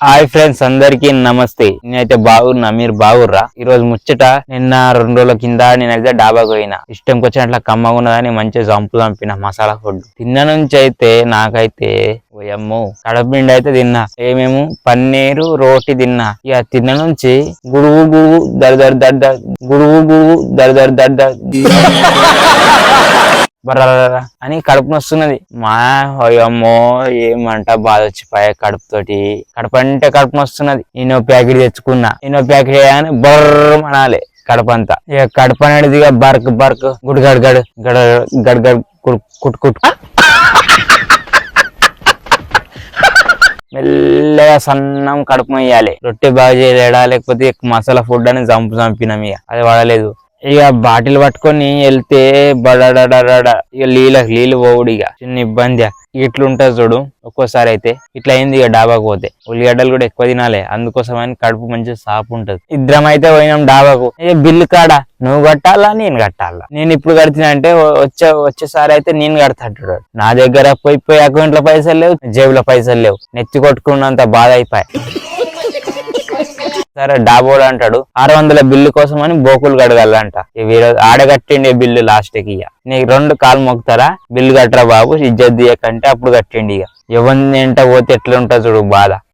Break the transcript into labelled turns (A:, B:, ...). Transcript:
A: Hi friends అందరికి నమస్తే. నేనైతే బాగున్నా మీరు బాగుర్రా? ఈ రోజు ముచ్చట నిన్న రెండు రోజుల కింద నేనైతే డాబాకు పోయినా. ఇష్టంకి వచ్చినట్ల కమ్మగా ఉన్నదని మంచిగా చంపు చంపిన మసాలా ఫుడ్. తిన్న నుంచి అయితే నాకైతే ఓయమ్మో కడపిండి అయితే తిన్నా. ఏమేమో పన్నీరు రోటి తిన్నా. ఇక తిన్న నుంచి గుడుగు గుడుగు దర్ దర్ దరి గుడుగు గుడుగు దర్ దర్ దరి. దర్ అని కడుపు నొస్తున్నది మా అయ్యమ్మో ఏమంట బాధ వచ్చిపోయా కడుపు తోటి కడుపు అంటే కడుపు నొస్తున్నది నేను ప్యాకెట్ తెచ్చుకున్నా. నేను ప్యాకెట్ అని బర్ర అనాలి కడుపు అంతా ఇక కడుపు అనేది ఇక బర్క్ బర్క్. గుడ్ గడ్ గడ్ గడ గడ్ గడ్ కుట్ కుట్ కుట్. మెల్లగా సన్నం కడుపు వేయాలి రొట్టె బాగా చేయలేడా? లేకపోతే మసాలా ఫుడ్ అని చంపు చంపినాం ఇక. అది వాడలేదు. ఇక బాటిల్ పట్టుకొని వెళ్తే బడడడడ ఇక నీళ్ళకి నీళ్ళు పోవుడు ఇక చిన్న ఇబ్బంది ఇట్లుంటుంది చూడు ఒక్కోసారి అయితే. ఇట్లా అయింది ఇక డాబాకు పోతే. ఉల్లిగడ్డలు కూడా ఎక్కువ తినాలి. అందుకోసమని కడుపు మంచిగా సాపు ఉంటది. ఇద్దరం అయితే పోయినాం డాబాకు. ఏ బిల్లు కాడ? నువ్వు కట్టాలా నేను కట్టాలా? నేను ఇప్పుడు కడుతున్నా అంటే వచ్చే వచ్చేసారి అయితే నేను కడతాడు నా దగ్గర పోయి పోయి అకౌంట్లో పైసలు లేవు జేబులో పైసలు లేవు. నెత్తి కొట్టుకున్నంత బాధ అయిపోయి సరే డాబోడు అంటాడు. ఆరు వందల బిల్లు కోసం అని బోకులు కడగాలంట. ఇవి ఆడగట్టిండే బిల్లు లాస్ట్కి ఇక నీకు రెండు కాలు మొక్కుతారా? బిల్లు కట్టరా బాబు ఇజ్జత్ తీయకంటే అప్పుడు కట్టిండి ఇక ఎవరిని ఎంట పోతే ఎట్లా ఉంటుంది చూడు బాధ.